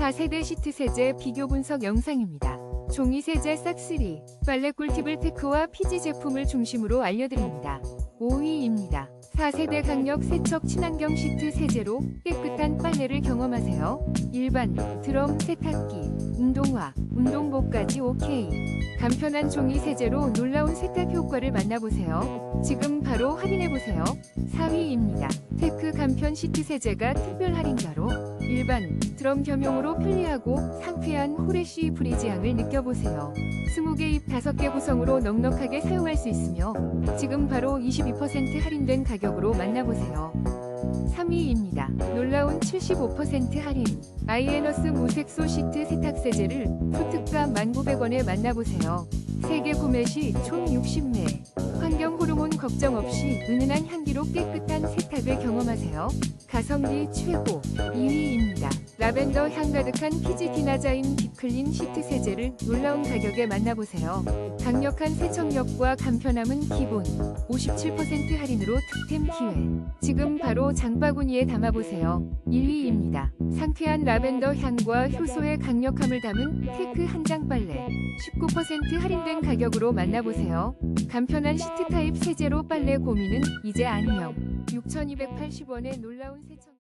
4세대 시트 세제 비교 분석 영상입니다. 종이 세제 싹쓸이 빨래 꿀팁을 테크와 피지 제품을 중심으로 알려드립니다. 5위입니다. 4세대 강력 세척 친환경 시트 세제로 깨끗한 빨래를 경험하세요. 일반, 드럼 세탁기, 운동화, 운동복까지 오케이. 간편한 종이 세제로 놀라운 세탁 효과를 만나보세요. 지금 바로 확인해보세요. 4위입니다. 테크 간편 시트 세제가 특별 할인가로 일반, 드럼 겸용으로 편리하고 상쾌한 호레쉬 브리지향을 느껴보세요. 20개 잎 5개 구성으로 넉넉하게 사용할 수 있으며 지금 바로 22% 할인된 가격으로 만나보세요. 3위입니다. 놀라운 75% 할인. 아이에너스 무색소 시트 세탁 세제를 소특가 1,900원에 만나보세요. 3개 구매 시 총 60매. 환경 호르몬 걱정 없이 은은한 향기로 깨끗한 세탁을 경험하세요. 가성비 최고 2위입니다. 라벤더 향 가득한 피지 디나자인 딥클린 시트 세제를 놀라운 가격에 만나보세요. 강력한 세척력과 간편함은 기본 57% 할인으로 득템 기회. 지금 바로 장바구니에 담아보세요. 1위입니다. 상쾌한 라벤더 향과 효소의 강력함을 담은 테크 한장 빨래. 19% 할인된 가격으로 만나보세요. 간편한 시트 타입 세제로 빨래 고민은 이제 안녕. 6,280원의 놀라운 세척.